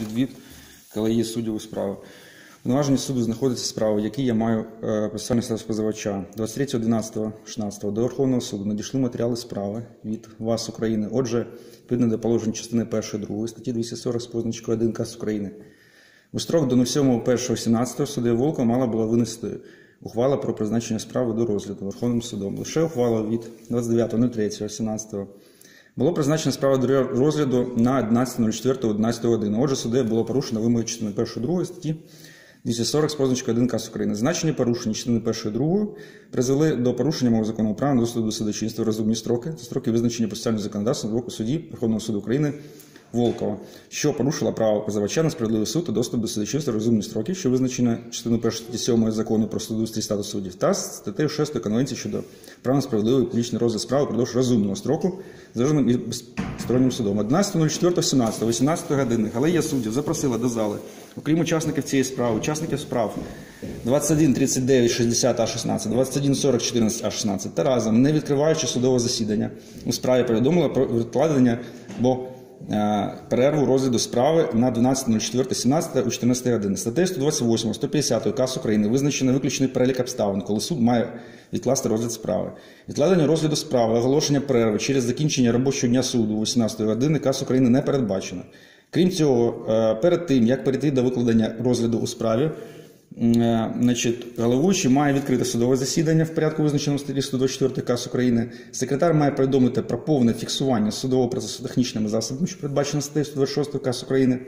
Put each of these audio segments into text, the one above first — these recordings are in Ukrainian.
відвід колегії суддів у справі. Повноваження суду знаходиться справа, якій я маю процесуальний статус позивача. 23.11.16 до Верховного суду надійшли матеріали справи від вас, України. Отже, відповідно до положень частини 1 2 статті 240 з позначкою 1 КАС України. У строк до 07.01.17 суддею Волка мала була винести ухвала про призначення справи до розгляду Верховним судом. Лише ухвала від 29.03.17 було призначено справу до розгляду на 11.04.11 години. Отже, суддею було порушено вимоги частини 1 2 статті 240 з позначкою 1 КАС України. Значені порушення частини 1 2 призвели до порушення мого законного права на доступ до судочинства розумні строки. Це строки визначені процесуальним законодавством з боку судді Верховного суду України Волкова, що порушила право позивача на справедливий суд та доступ до судочинства розумні строки, що визначено частиною 1 статті 7 закону про судоустрій статус суддів, та статтею 6 Конвенції щодо права на справедливий публічний розгляд справи впродовж розумного строку залежним і безстороннім судом. 11.04.17, 18 години. Галея суддів запросила до зали, окрім учасників цієї справи, учасників справ 21, 39, 60 А16, 21, 40, 14 А16 та разом, не відкриваючи судове засідання, у справі повідомила про відкладення або е, перерву розгляду справи на 12.04.17 у 14 години. Статтею 128, 150 КАС України визначено виключений перелік обставин, коли суд має відкласти розгляд справи. Відкладення розгляду справи, оголошення перерви через закінчення робочого дня суду 18 години КАС України не передбачено. Крім цього, е, перед тим, як перейти до викладення розгляду у справі, Е, Значить, головуючий має відкрити судове засідання в порядку, визначеному в статті 124 КАС України. Секретар має повідомити про повне фіксування судового процесу технічними засобами, що передбачено статтею 126 КАС України.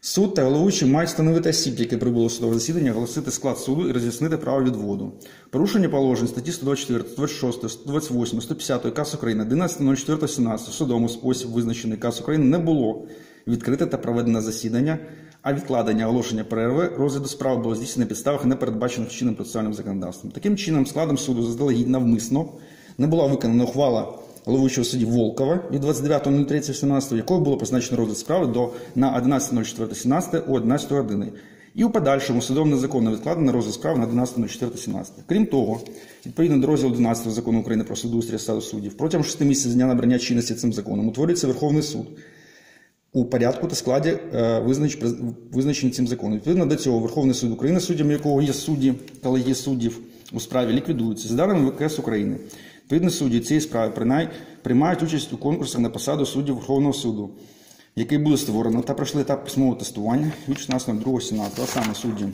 Суд та головуючий мають встановити осіб, які прибули судове засідання, оголосити склад суду і роз'яснити право відводу. Порушення положень статті 124, 126, 128, 150 КАС України 11.04.17 судовому спосіб визначений КАС України не було відкрите та проведене засідання, а відкладення оголошення перерви розгляду справи було здійснено на підставах, не передбачених чинним процесуальним законодавством. Таким чином, складом суду заздалегідь навмисно не була виконана ухвала головуючого судді Волкова від 29.03.17, якою було призначено розгляд справи до на 11.04.17 о 11 години. І у подальшому судом незаконно відкладено розгляд справи на 12.04.17. Крім того, відповідно до розділу 12 закону України про судоустрій статус суддів, протягом 6 місяців з дня набрання чинності цим законом утворюється Верховний суд у порядку та складі е, визнач, визначені цим законом. Відповідно до цього Верховний суд України, суддями якого є судді, колегії суддів у справі ліквідуються. За даними ВКС України, відповідно судді цієї справи принай, приймають участь у конкурсах на посаду суддів Верховного суду, який буде створено та пройшли етап письмового тестування від 16.02.17, а саме судді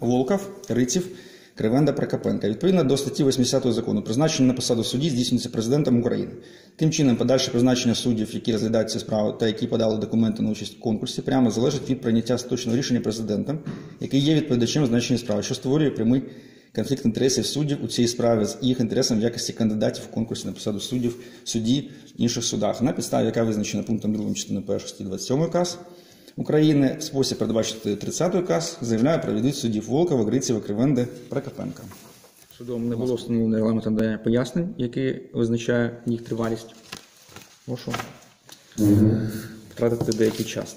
Волков, Риців, Кривенда Прокопенка. Відповідно до статті 80 закону, призначення на посаду судді здійснюється президентом України. Тим чином, подальше призначення суддів, які розглядають ці справи та які подали документи на участь в конкурсі, прямо залежить від прийняття остаточного рішення президентом, який є відповідачем значення справи, що створює прямий конфлікт інтересів суддів у цій справі з їх інтересом в якості кандидатів в конкурсі на посаду суддів судді в інших судах, на підставі, яка визначена пунктом 2 частини 1 статті 27 КАС. України в спосіб передбачити 30 КАС заявляє про відвід суддів Волкова, Грицєва, Кривенди, Прокопенка. Судом не було встановлено регламентом надання пояснень, який визначає їх тривалість. Прошу втратити деякий час.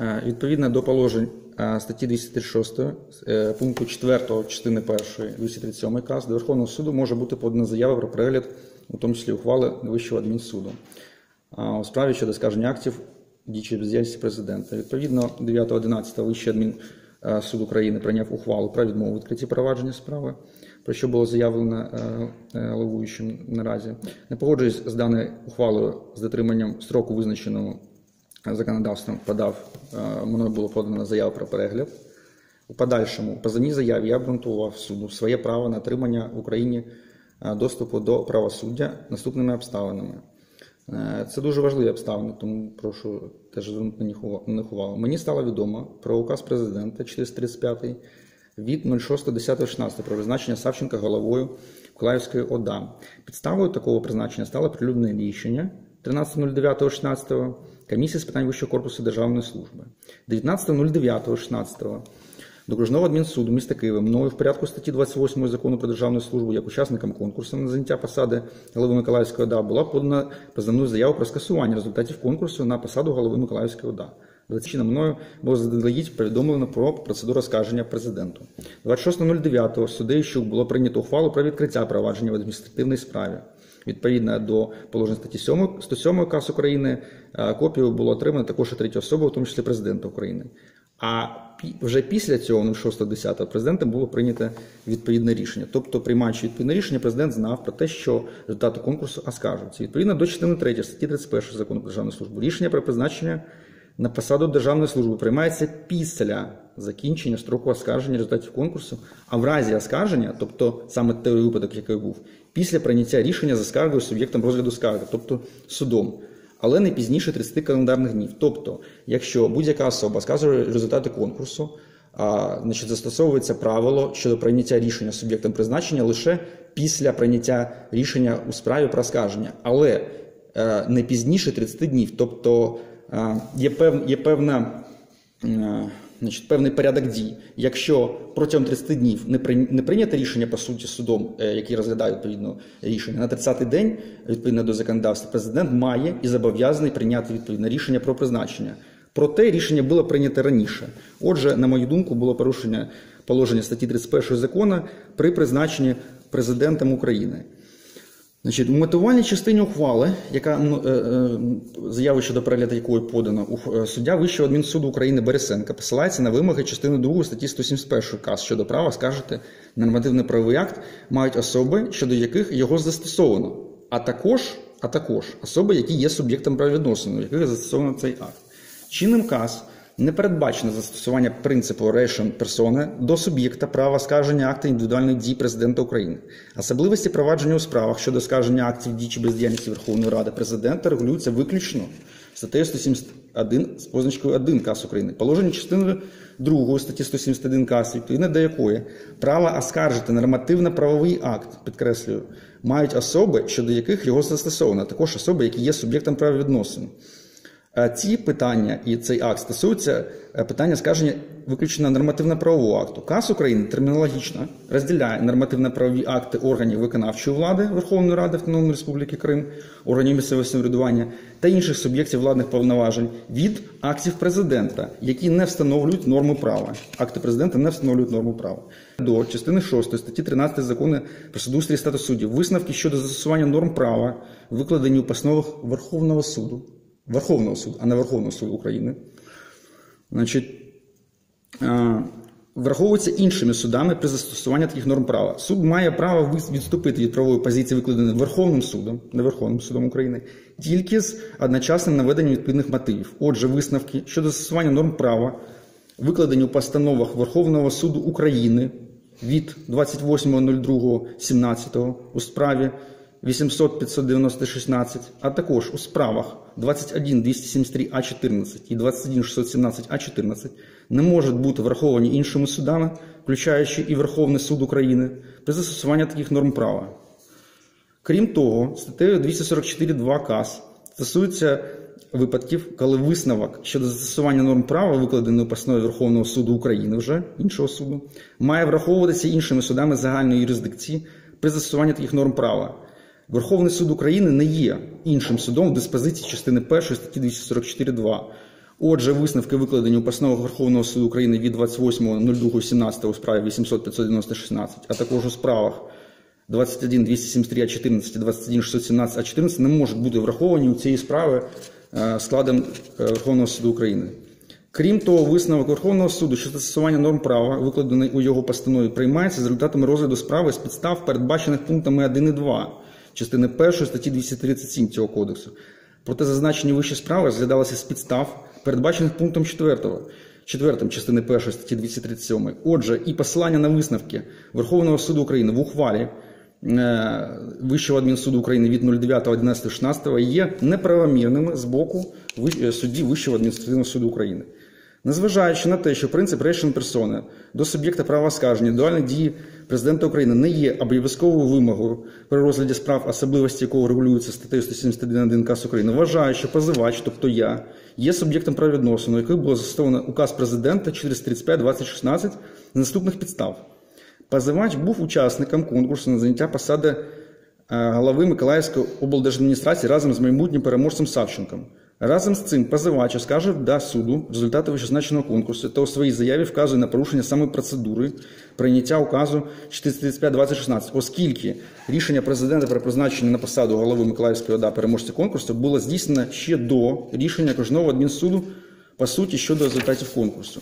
Е, Відповідно до положень е, статті 236 е, пункту 4 частини 1 237 КАС до Верховного суду може бути подана заява про перегляд, у тому числі ухвали Вищого адмінсуду у справі щодо скаження актів діючої бездіяльності президента. Відповідно, 9.11 Вищий адмінсуд України прийняв ухвалу про відмову відкритті провадження справи, про що було заявлено е, е, головуючим наразі. Не погоджуюсь з даною ухвалою з дотриманням строку, визначеного законодавством, подав е, мною було подано заяву про перегляд. У подальшому по позовній заяві я обґрунтував суду своє право на отримання в Україні е, доступу до правосуддя наступними обставинами. Е, Це дуже важливі обставини, тому прошу теж звернути на них увагу. Мені стало відомо про указ президента 435 від 06.10.16 про призначення Савченка головою Миколаївської ОДА. Підставою такого призначення стало прилюдне рішення 13.09.16 комісії з питань Вищого корпусу державної служби. 19.09.16 до Окружного адмінсуду міста Києва мною в порядку статті 28 закону про державну службу як учасникам конкурсу на заняття посади голови Миколаївської ОДА була подана позовну заяву про скасування результатів конкурсу на посаду голови Миколаївської ОДА. Звичайно, мною було заздалегідь повідомлено про процедуру скарження президенту. 26.09 суддею Щук було прийнято ухвалу про відкриття провадження в адміністративній справі. Відповідно до положень статті 7, 107 КАС України, е, копію було отримано також і третя особа, в тому числі президента України. А вже після цього, 6.10, президентом було прийнято відповідне рішення. Тобто, приймаючи відповідне рішення, президент знав про те, що результати конкурсу оскаржуються. Відповідно до частини 3 статті 31 закону про державну службу, рішення про призначення на посаду державної служби приймається після закінчення строку оскарження результатів конкурсу, а в разі оскарження, тобто саме той випадок, який був, після прийняття рішення за скаргою суб'єктом розгляду скарги, тобто судом. Але не пізніше 30 календарних днів. Тобто, якщо будь-яка особа скаже результати конкурсу, а, значить, застосовується правило щодо прийняття рішення суб'єктом призначення лише після прийняття рішення у справі про скарження, але е, не пізніше 30 днів. Тобто е, є, пев, є певна. Е, значить, певний порядок дій. Якщо протягом 30 днів не при... не прийнято рішення по суті судом, е, який розглядає відповідно рішення, на 30-й день відповідно до законодавства, президент має і зобов'язаний прийняти відповідне рішення про призначення. Проте рішення було прийнято раніше. Отже, на мою думку, було порушення положення статті 31 закону при призначенні президентом України. Значить, У мотивувальній частині ухвали, яка е, е, заяви щодо перегляду якої подано, е, суддя Вищого адмінсуду України Бересенка посилається на вимоги частини 2 статті 171 КАС щодо права скажете нормативний правовий акт мають особи, щодо яких його застосовано, а також а також особи, які є суб'єктом правовідносин, у яких застосовано цей акт. Чинним КАС не передбачено застосування принципу решен персони до суб'єкта права скарження актів індивідуальних дій президента України. Особливості провадження у справах щодо скарження актів дій чи бездіяльності Верховної Ради президента регулюються виключно статтею 171 з позначкою 1 КАС України. Положення частини 2 статті 171 КАС, відповідно до якої право оскаржити нормативно-правовий акт, підкреслюю, мають особи, щодо яких його застосовано, а також особи, які є суб'єктом правовідносин. Е, ці питання і цей акт стосуються е, питання скаження виключно нормативно-правового акту. КАС України термінологічно розділяє нормативно-правові акти органів виконавчої влади Верховної Ради Автономної Республіки Крим, органів місцевого самоврядування та інших суб'єктів владних повноважень від актів президента, які не встановлюють норму права. Акти президента не встановлюють норму права. До частини 6 статті 13 закону про судоустрій статус суддів висновки щодо застосування норм права, викладені у постановах Верховного суду. Верховного суду, а не Верховного суду України, значить, враховується іншими судами при застосуванні таких норм права. Суд має право відступити від правової позиції, викладеної Верховним судом, не Верховним судом України, тільки з одночасним наведенням відповідних мотивів. Отже, висновки щодо застосування норм права, викладені у постановах Верховного суду України від 28.02.17 у справі 800 590 16, а також у справах 21 273 а 14 і 21 617 а 14 не можуть бути враховані іншими судами, включаючи і Верховний суд України, при застосуванні таких норм права. Крім того, статтею 244.2 КАС стосується випадків, коли висновок щодо застосування норм права, викладений у постанові Верховного суду України вже іншого суду, має враховуватися іншими судами загальної юрисдикції при застосуванні таких норм права. Верховний суд України не є іншим судом в диспозиції частини 1 статті 244.2. Отже, висновки викладені у постановах Верховного суду України від 28.02.17 у справі 800 590 16, а також у справах 21 273 а 14 21 617 а 14 не можуть бути враховані у цієї справи е, складом е, Верховного суду України. Крім того, висновок Верховного суду, що застосування норм права, викладений у його постанові, приймається з результатами розгляду справи з підстав, передбачених пунктами 1 і 2 частини 1 статті 237 цього кодексу. Проте зазначені вищі справи розглядалися з підстав, передбачених пунктом 4 4 частини 1 статті 237. Отже, і посилання на висновки Верховного суду України в ухвалі е, Вищого адмінсуду України від 09.11.16 є неправомірними з боку е, судді Вищого адміністративного суду України. Незважаючи на те, що принцип рейшн персони до суб'єкта права скарження, дуальні дії президента України не є обов'язковою вимогою при розгляді справ, особливості якого регулюються статтею 171 КАС України, вважаю, що позивач, тобто я, є суб'єктом правовідносин, у яких було застосовано указ президента 435-2016 з наступних підстав. Позивач був учасником конкурсу на заняття посади е, голови Миколаївської облдержадміністрації разом з майбутнім переможцем Савченком. Разом з цим позивач оскаржив до суду результати вищезначеного конкурсу та у своїй заяві вказує на порушення саме процедури прийняття указу 435-2016, оскільки рішення президента про призначення на посаду голови Миколаївської ОДА переможця конкурсу було здійснено ще до рішення кожного адмінсуду по суті щодо результатів конкурсу.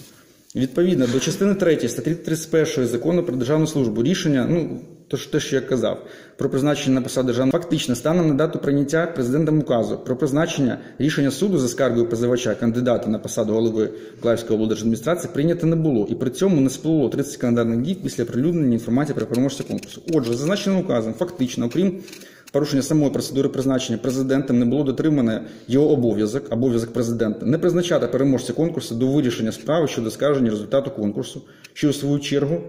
Відповідно до частини 3 статті 31 закону про державну службу рішення, ну то ж те, що я казав, про призначення на посаду державного фактично станом на дату прийняття президентом указу про призначення рішення суду за скаргою позивача кандидата на посаду голови Миколаївської облдержадміністрації прийнято не було, і при цьому не сплуло 30 календарних днів після прилюднення інформації про переможця конкурсу. Отже, зазначеним указом, фактично, окрім порушення самої процедури призначення президентом не було дотримане його обов'язок, обов'язок президента не призначати переможця конкурсу до вирішення справи щодо скарження результату конкурсу, що у свою чергу,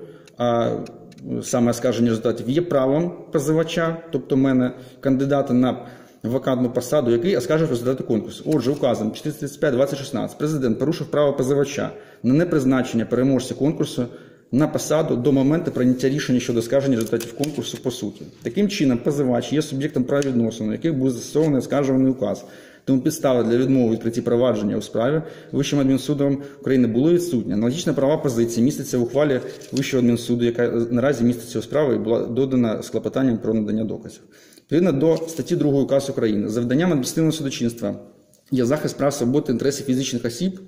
саме оскарження результатів є правом позивача, тобто мене кандидата на вакантну посаду, який оскаржив результати конкурсу. Отже, указом 435-2016 президент порушив право позивача на непризначення переможця конкурсу на посаду до моменту прийняття рішення щодо скарження результатів конкурсу по суті. Таким чином, позивач є суб'єктом правовідносин, у яких буде застосований оскаржуваний указ. Тому підстави для відмови у відкритті провадження у справі Вищим адмінсудом України були відсутні. Аналогічна права позиції міститься в ухвалі Вищого адмінсуду, яка наразі міститься у справі і була додана з клопотанням про надання доказів. Відповідно до статті 2 УКАС України, завданням адміністративного судочинства є захист прав свободи та інтересів фізичних осіб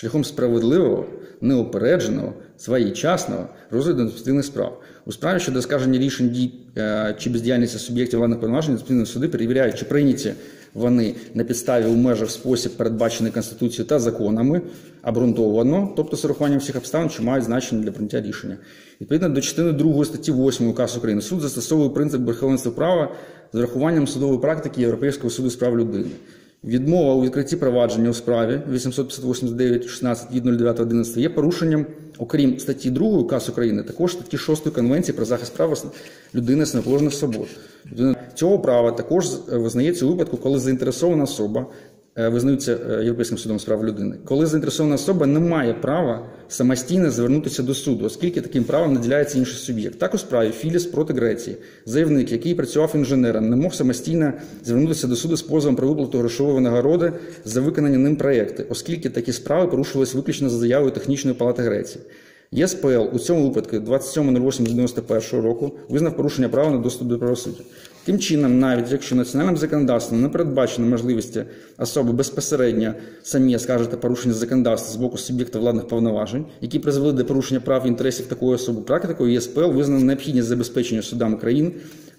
шляхом справедливого, неупередженого, своєчасного розгляду адміністративних справ. У справі щодо скарження рішень дій е, чи бездіяльності суб'єктів владних повноважень адміністративні суди перевіряють, чи прийняті вони на підставі у межах спосіб, передбачений Конституцією та законами, обґрунтовано, тобто з урахуванням всіх обставин, що мають значення для прийняття рішення. Відповідно до частини 2 статті 8 УКАС України суд застосовує принцип верховенства права з урахуванням судової практики Європейського суду з прав людини. Відмова у відкритті провадження у справі 858.16 від 09.11 є порушенням, окрім статті 2 КАС України, також статті 6 Конвенції про захист прав людини з неположених свобод. Цього права також визнається у випадку, коли заінтересована особа е, визнаються е, Європейським судом з прав людини, коли заінтересована особа не має права самостійно звернутися до суду, оскільки таким правом наділяється інший суб'єкт. Так у справі Філіс проти Греції, заявник, який працював інженером, не мог самостійно звернутися до суду з позовом про виплату грошової нагороди за виконані ним проекти, оскільки такі справи порушувалися виключно за заявою технічної палати Греції. ЄСПЛ у цьому випадку 27.08.91 року визнав порушення права на доступ до правосуддя. Тим чином, навіть якщо національним законодавством не передбачено можливості особи безпосередньо самі оскаржити порушення законодавства з боку суб'єкта владних повноважень, які призвели до порушення прав і інтересів такої особи, практикою ЄСПЛ визнано необхідність забезпечення судами країн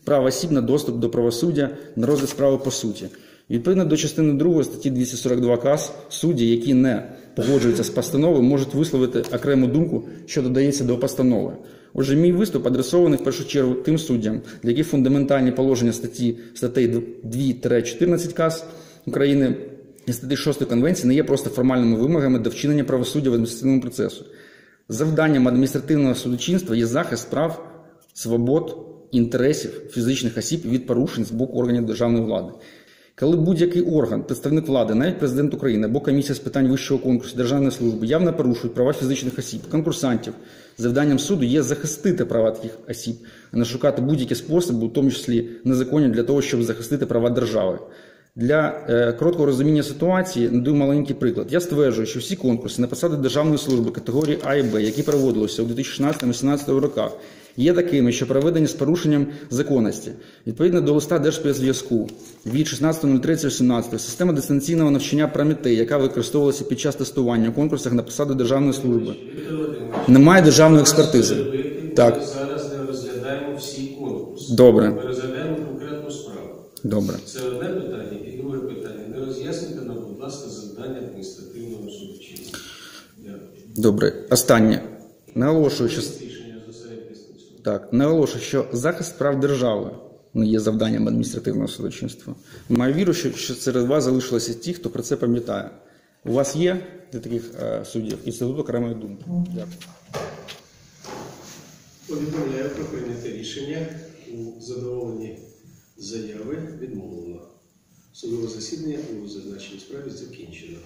права осіб на доступ до правосуддя на розгляд справи по суті. Відповідно до частини 2 статті 242 КАС, судді, які не погоджуються з постановою, можуть висловити окрему думку, що додається до постанови. Отже, мій виступ адресований в першу чергу тим суддям, для яких фундаментальні положення статті статей 2-14 КАС України і статті 6 Конвенції не є просто формальними вимогами до вчинення правосуддя в адміністративному процесу. Завданням адміністративного судочинства є захист прав, свобод, інтересів фізичних осіб від порушень з боку органів державної влади. Коли будь-який орган, представник влади, навіть президент України або комісія з питань вищого конкурсу державної служби явно порушують права фізичних осіб, конкурсантів, завданням суду є захистити права таких осіб, а не шукати будь-які способи, у тому числі незаконні, для того, щоб захистити права держави. Для е, короткого розуміння ситуації надаю маленький приклад. Я стверджую, що всі конкурси на посади державної служби категорії А і Б, які проводилися у 2016-2017 роках, є такими, що проведені з порушенням законності. Відповідно до листа Держспецзв'язку від 16.03.17 система дистанційного навчання Прометей, яка використовувалася під час тестування у конкурсах на посади державної служби, немає державної експертизи. Ми Так. зараз не розглядаємо всі конкурси. Добре. Ми розглядаємо конкретну справу. Добре. Це одне питання. І друге питання. Не роз'яснюйте нам, будь ласка, завдання адміністративного судочинства. Добре. Останнє. Наголошую, що Рішення зосередитись на цьому. Так, наголошую, що захист прав держави не є завданням адміністративного судочинства. Маю віру, що, серед вас залишилися ті, хто про це пам'ятає. У вас є для таких е, суддів інститут окремої думки. Дякую. Повідомляю про прийняте рішення у задоволенні заяви відмовлено. Судове засідання у зазначеній справі закінчено.